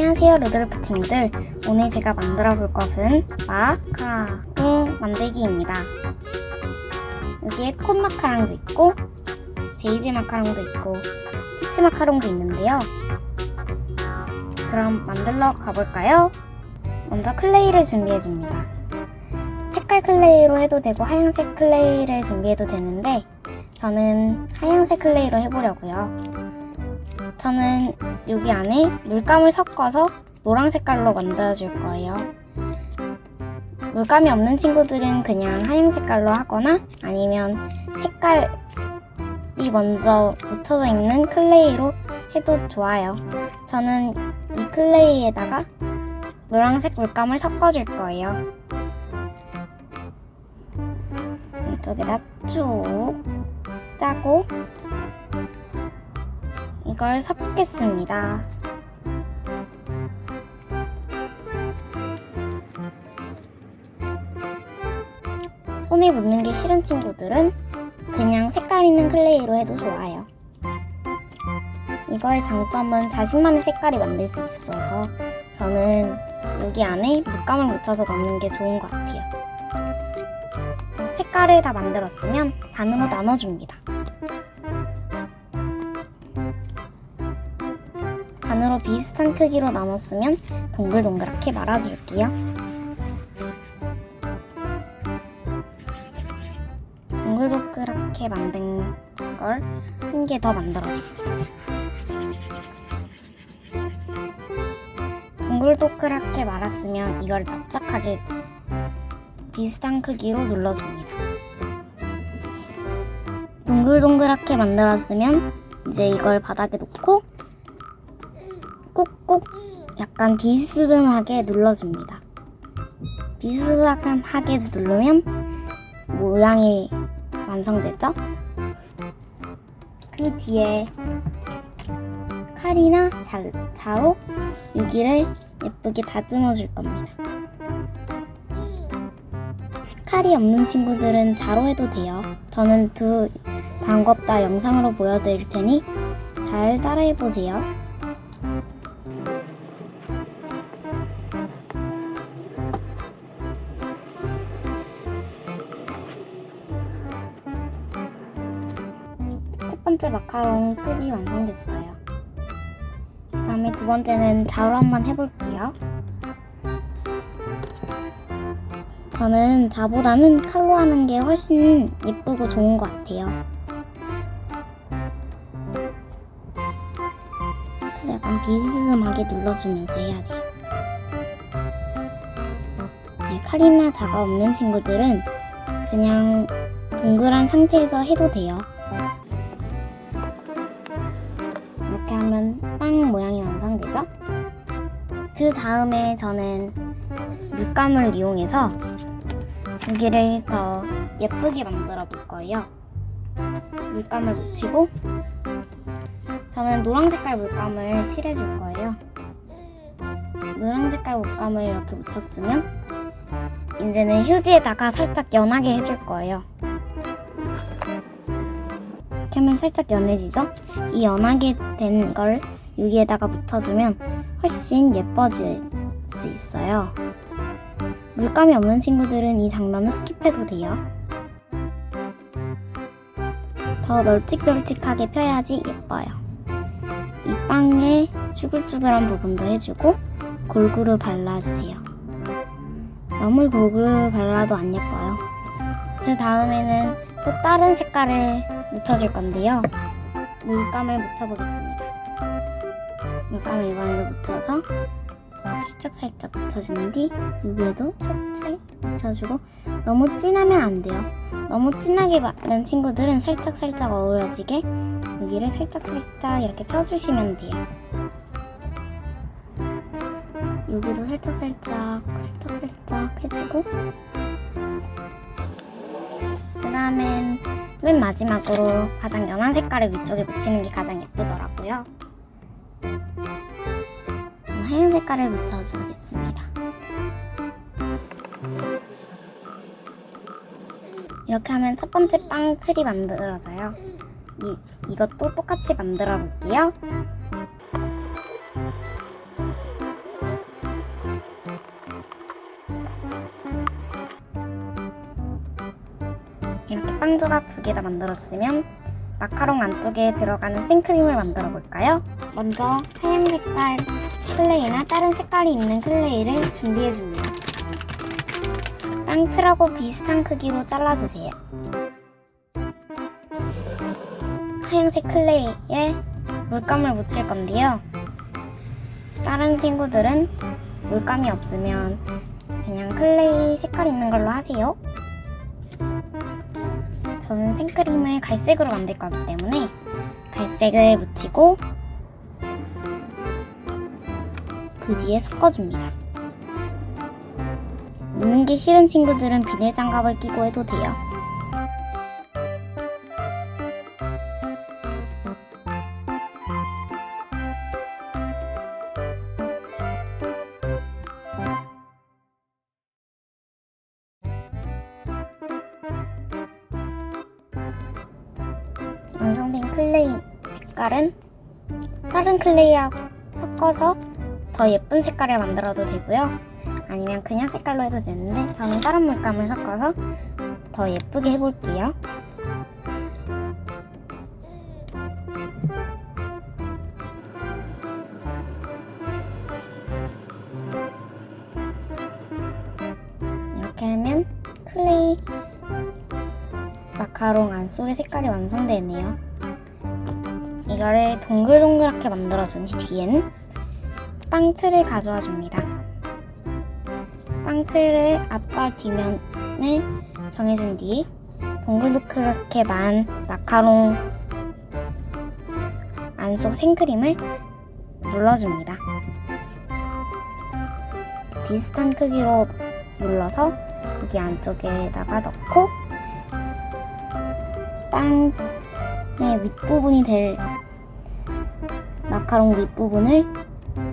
안녕하세요 루돌프 친구들. 오늘 제가 만들어 볼 것은 마카롱 만들기입니다. 여기에 콘 마카롱도 있고 제이제 마카롱도 있고 피치 마카롱도 있는데요. 그럼 만들러 가볼까요? 먼저 클레이를 준비해 줍니다. 색깔 클레이로 해도 되고 하얀색 클레이를 준비해도 되는데 저는 하얀색 클레이로 해보려고요 저는 여기 안에 물감을 섞어서 노란 색깔로 만들어줄 거예요. 물감이 없는 친구들은 그냥 하얀 색깔로 하거나 아니면 색깔이 먼저 묻혀져 있는 클레이로 해도 좋아요. 저는 이 클레이에다가 노란색 물감을 섞어줄 거예요. 이쪽에다 쭉 짜고 이걸 섞겠습니다. 손에 묻는 게 싫은 친구들은 그냥 색깔 있는 클레이로 해도 좋아요. 이거의 장점은 자신만의 색깔이 만들 수 있어서 저는 여기 안에 물감을 묻혀서 넣는 게 좋은 것 같아요. 색깔을 다 만들었으면 반으로 나눠줍니다. 반으로 비슷한 크기로 나눴으면 동글동글하게 말아줄게요. 동글동글하게 만든 걸 한 개 더 만들어줍니다. 동글동글하게 말았으면 이걸 납작하게 비슷한 크기로 눌러줍니다. 동글동글하게 만들었으면 이제 이걸 바닥에 놓고 약간 비스듬하게 눌러줍니다. 비스듬하게 누르면 모양이 완성되죠? 그 뒤에 칼이나 잘, 자로 여기를 예쁘게 다듬어 줄 겁니다. 칼이 없는 친구들은 자로 해도 돼요. 저는 두 방법 다 영상으로 보여드릴 테니 잘 따라해 보세요. 번째 마카롱 틀이 완성됐어요. 그 다음에 두 번째는 자로 한번 해볼게요. 저는 자보다는 칼로 하는 게 훨씬 예쁘고 좋은 것 같아요. 약간 비스듬하게 눌러주면서 해야 돼요. 네, 칼이나 자가 없는 친구들은 그냥 동그란 상태에서 해도 돼요. 그 다음에 저는 물감을 이용해서 여기를 더 예쁘게 만들어 볼 거예요. 물감을 묻히고 저는 노란 색깔 물감을 칠해 줄 거예요. 노란 색깔 물감을 이렇게 묻혔으면 이제는 휴지에다가 살짝 연하게 해줄 거예요. 이렇게 하면 살짝 연해지죠? 이 연하게 된 걸 여기에다가 묻혀주면 훨씬 예뻐질 수 있어요. 물감이 없는 친구들은 이 장난은 스킵해도 돼요. 더 널찍널찍하게 펴야지 예뻐요. 이 빵에 쭈글쭈글한 부분도 해주고 골고루 발라주세요. 너무 골고루 발라도 안 예뻐요. 그 다음에는 또 다른 색깔을 묻혀줄 건데요. 물감을 묻혀보겠습니다. 물감을 이번에도 묻혀서 살짝 살짝 묻혀주는 뒤 여기에도 살짝 묻혀주고 너무 진하면 안 돼요. 너무 진하게 바른 친구들은 살짝 살짝 어우러지게 여기를 살짝 살짝 이렇게 펴주시면 돼요. 여기도 살짝 살짝 살짝 살짝 해주고 그 다음엔 맨 마지막으로 가장 연한 색깔을 위쪽에 묻히는 게 가장 예쁘더라고요. 하얀 색깔을 묻혀주겠습니다. 이렇게 하면 첫 번째 빵 틀이 만들어져요. 이, 이것도 똑같이 만들어 볼게요. 이렇게 빵 조각 두 개 다 만들었으면 마카롱 안쪽에 들어가는 생크림을 만들어 볼까요? 먼저 하얀 색깔 클레이나 다른 색깔이 있는 클레이를 준비해 줍니다. 빵 틀하고 비슷한 크기로 잘라주세요. 하얀색 클레이에 물감을 묻힐 건데요. 다른 친구들은 물감이 없으면 그냥 클레이 색깔 있는 걸로 하세요. 저는 생크림을 갈색으로 만들 거기 때문에 갈색을 묻히고 그 뒤에 섞어줍니다. 묻는 게 싫은 친구들은 비닐 장갑을 끼고 해도 돼요. 완성된 클레이 색깔은 다른 클레이하고 섞어서 더 예쁜 색깔을 만들어도 되고요. 아니면 그냥 색깔로 해도 되는데 저는 다른 물감을 섞어서 더 예쁘게 해볼게요. 이렇게 하면 클레이 마카롱 안 속의 색깔이 완성되네요. 이거를 동글동글하게 만들어준 뒤엔 빵 틀을 가져와 줍니다. 빵 틀을 앞과 뒷면을 정해준 뒤 동글동글하게 만 마카롱 안속 생크림을 눌러줍니다. 비슷한 크기로 눌러서 여기 안쪽에다가 넣고 빵의 윗부분이 될 마카롱 윗부분을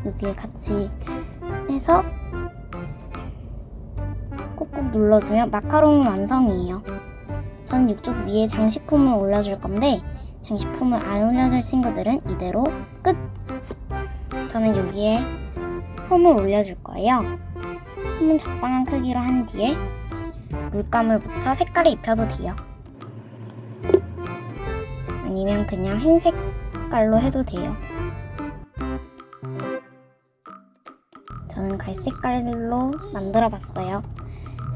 여기에 같이 해서 꾹꾹 눌러주면 마카롱 완성이에요. 전 이쪽 위에 장식품을 올려줄 건데 장식품을 안 올려줄 친구들은 이대로 끝! 저는 여기에 솜을 올려줄 거예요. 솜은 적당한 크기로 한 뒤에 물감을 묻혀 색깔을 입혀도 돼요. 아니면 그냥 흰 색깔로 해도 돼요. 저는 갈색깔로 만들어 봤어요.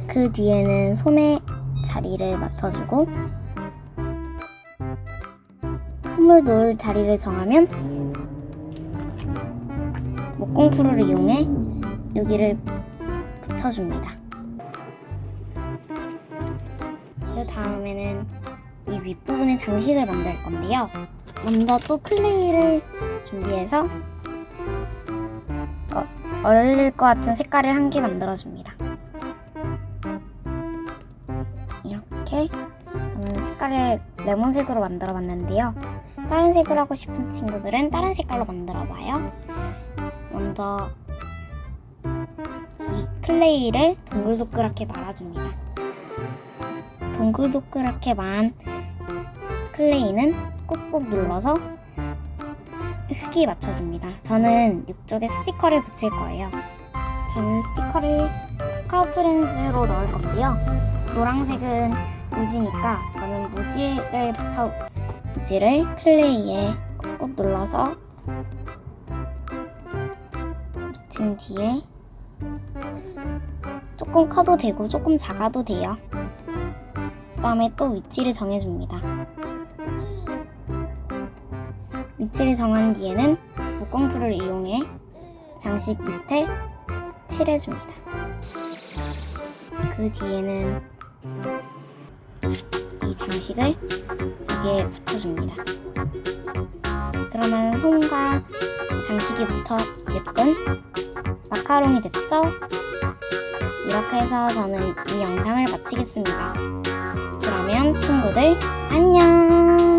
그 뒤에는 솜의 자리를 맞춰주고 솜을 놓을 자리를 정하면 목공풀을 이용해 여기를 붙여줍니다. 그 다음에는 이 윗부분에 장식을 만들 건데요. 먼저 또 클레이를 준비해서 어, 어울릴 것 같은 색깔을 한 개 만들어줍니다. 이렇게 저는 색깔을 레몬색으로 만들어 봤는데요. 다른 색으로 하고 싶은 친구들은 다른 색깔로 만들어 봐요. 먼저 이 클레이를 동글동글하게 말아줍니다. 동글동글하게 만 클레이는 꾹꾹 눌러서 흙이 맞춰줍니다. 저는 이쪽에 스티커를 붙일 거예요. 저는 스티커를 카카오 프렌즈로 넣을 건데요. 노란색은 무지니까 저는 무지를 붙여 무지를 클레이에 꾹꾹 눌러서 붙인 뒤에 조금 커도 되고 조금 작아도 돼요. 그 다음에 또 위치를 정해줍니다. 위치를 정한 뒤에는 목공풀을 이용해 장식 밑에 칠해줍니다. 그 뒤에는 이 장식을 여기에 붙여줍니다. 그러면 솜과 장식이 붙어 예쁜 마카롱이 됐죠? 이렇게 해서 저는 이 영상을 마치겠습니다. 그러면 친구들 안녕!